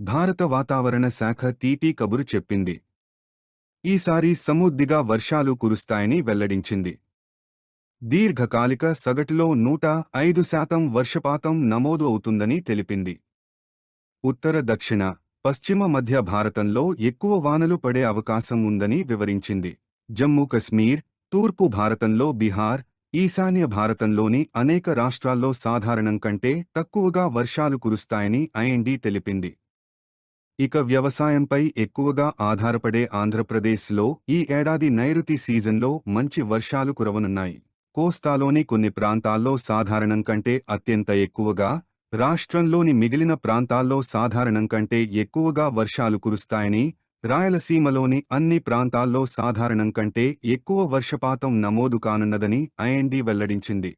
భారత వాతావరణ శాఖ తీపి కబురు చెప్పింది. ఈసారి సమృద్ధిగా వర్షాలు కురుస్తాయని వెల్లడించింది. దీర్ఘకాలిక సగటులో నూట ఐదు శాతం వర్షపాతం నమోదు అవుతుందని తెలిపింది. ఉత్తర దక్షిణ పశ్చిమ మధ్య భారతంలో ఎక్కువ వానలు పడే అవకాశం ఉందని వివరించింది. జమ్మూ కశ్మీర్ తూర్పు భారతంలో బీహార్ ఈశాన్య భారతంలోని అనేక రాష్ట్రాల్లో సాధారణం కంటే తక్కువగా వర్షాలు కురుస్తాయని ఐఎన్డీ తెలిపింది. ఇక వ్యవసాయంపై ఎక్కువగా ఆధారపడే ఆంధ్రప్రదేశ్లో ఈ ఏడాది నైరుతి సీజన్లో మంచి వర్షాలు కురవనున్నాయి. కోస్తాలోని కొన్ని ప్రాంతాల్లో సాధారణం కంటే అత్యంత ఎక్కువగా రాష్ట్రంలోని మిగిలిన ప్రాంతాల్లో సాధారణం కంటే ఎక్కువగా వర్షాలు కురుస్తాయని రాయలసీమలోని అన్ని ప్రాంతాల్లో సాధారణం కంటే ఎక్కువ వర్షపాతం నమోదు కానున్నదని ఐఎన్డీ వెల్లడించింది.